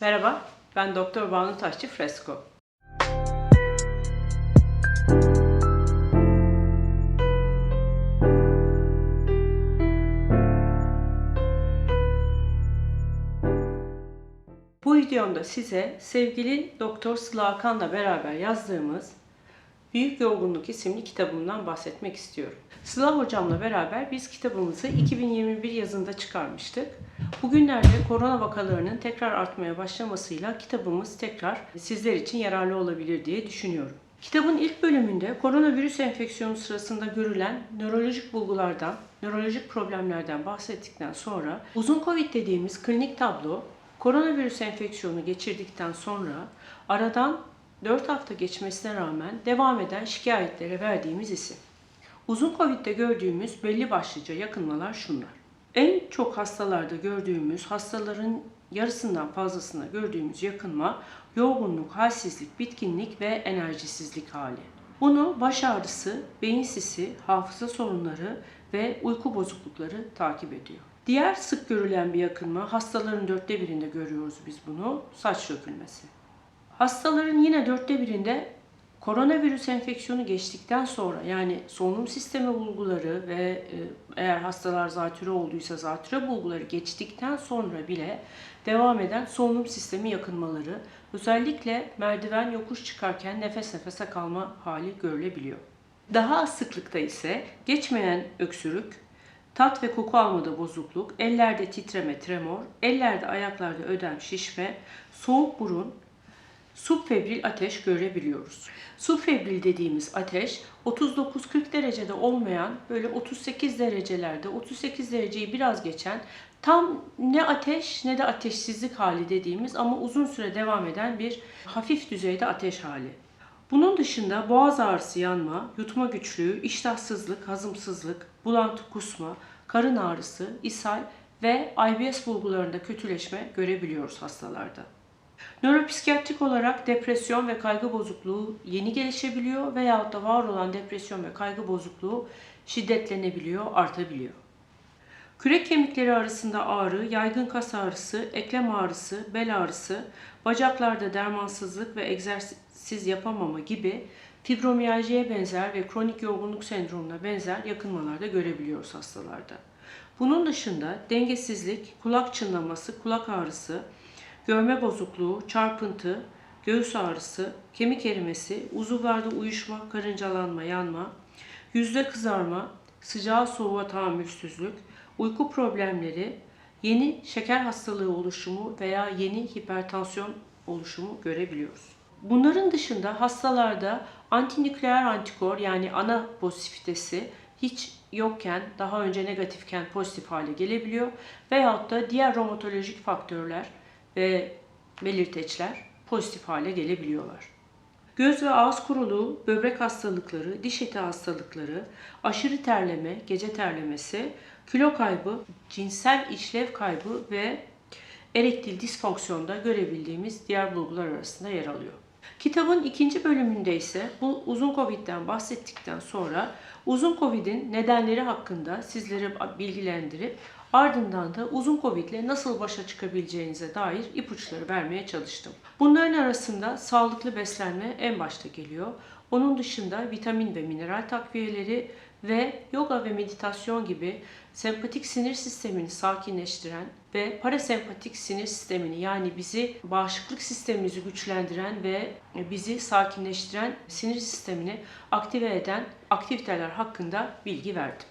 Merhaba, ben Doktor Banu Taşçı Fresko. Bu videomda size sevgili Doktor Sıla Hakan'la beraber yazdığımız Büyük Yorgunluk isimli kitabımdan bahsetmek istiyorum. Sıla hocamla beraber biz kitabımızı 2021 yazında çıkarmıştık. Bugünlerde korona vakalarının tekrar artmaya başlamasıyla kitabımız tekrar sizler için yararlı olabilir diye düşünüyorum. Kitabın ilk bölümünde koronavirüs enfeksiyonu sırasında görülen nörolojik bulgulardan, nörolojik problemlerden bahsettikten sonra uzun covid dediğimiz klinik tablo koronavirüs enfeksiyonu geçirdikten sonra aradan 4 hafta geçmesine rağmen devam eden şikayetlere verdiğimiz isim. Uzun Covid'de gördüğümüz belli başlıca yakınmalar şunlar. En çok hastalarda gördüğümüz, hastaların yarısından fazlasında gördüğümüz yakınma yorgunluk, halsizlik, bitkinlik ve enerjisizlik hali. Bunu baş ağrısı, beyin sisi, hafıza sorunları ve uyku bozuklukları takip ediyor. Diğer sık görülen bir yakınma, hastaların dörtte birinde görüyoruz biz bunu, saç dökülmesi. Hastaların yine dörtte birinde koronavirüs enfeksiyonu geçtikten sonra yani solunum sistemi bulguları ve e, eğer hastalar zatürre olduysa zatürre bulguları geçtikten sonra bile devam eden solunum sistemi yakınmaları özellikle merdiven yokuş çıkarken nefes nefese kalma hali görülebiliyor. Daha az sıklıkta ise geçmeyen öksürük, tat ve koku almada bozukluk, ellerde titreme, tremor, ellerde ayaklarda ödem, şişme, soğuk burun, subfebril ateş görebiliyoruz. Subfebril dediğimiz ateş 39-40 derecede olmayan böyle 38 derecelerde 38 dereceyi biraz geçen tam ne ateş ne de ateşsizlik hali dediğimiz ama uzun süre devam eden bir hafif düzeyde ateş hali. Bunun dışında boğaz ağrısı yanma, yutma güçlüğü, iştahsızlık, hazımsızlık, bulantı kusma, karın ağrısı, ishal ve IBS bulgularında kötüleşme görebiliyoruz hastalarda. Nöropsikiyatrik olarak depresyon ve kaygı bozukluğu yeni gelişebiliyor veyahut da var olan depresyon ve kaygı bozukluğu şiddetlenebiliyor, artabiliyor. Kürek kemikleri arasında ağrı, yaygın kas ağrısı, eklem ağrısı, bel ağrısı, bacaklarda dermansızlık ve egzersiz yapamama gibi fibromiyaljiye benzer ve kronik yorgunluk sendromuna benzer yakınmalarda görebiliyoruz hastalarda. Bunun dışında dengesizlik, kulak çınlaması, kulak ağrısı, görme bozukluğu, çarpıntı, göğüs ağrısı, kemik erimesi, uzuvlarda uyuşma, karıncalanma, yanma, yüzde kızarma, sıcağa soğuğa tahammülsüzlük, uyku problemleri, yeni şeker hastalığı oluşumu veya yeni hipertansiyon oluşumu görebiliyoruz. Bunların dışında hastalarda antinükleer antikor yani ana pozitifitesi hiç yokken daha önce negatifken pozitif hale gelebiliyor veyahut da diğer romatolojik faktörler ve belirteçler pozitif hale gelebiliyorlar. Göz ve ağız kuruluğu, böbrek hastalıkları, diş eti hastalıkları, aşırı terleme, gece terlemesi, kilo kaybı, cinsel işlev kaybı ve erektil disfonksiyonda görebildiğimiz diğer bulgular arasında yer alıyor. Kitabın ikinci bölümünde ise bu uzun Covid'den bahsettikten sonra uzun Covid'in nedenleri hakkında sizlere bilgilendirip ardından da uzun Covid ile nasıl başa çıkabileceğinize dair ipuçları vermeye çalıştım. Bunların arasında sağlıklı beslenme en başta geliyor. Onun dışında vitamin ve mineral takviyeleri ve yoga ve meditasyon gibi sempatik sinir sistemini sakinleştiren ve parasempatik sinir sistemini yani bizi bağışıklık sistemimizi güçlendiren ve bizi sakinleştiren sinir sistemini aktive eden aktiviteler hakkında bilgi verdim.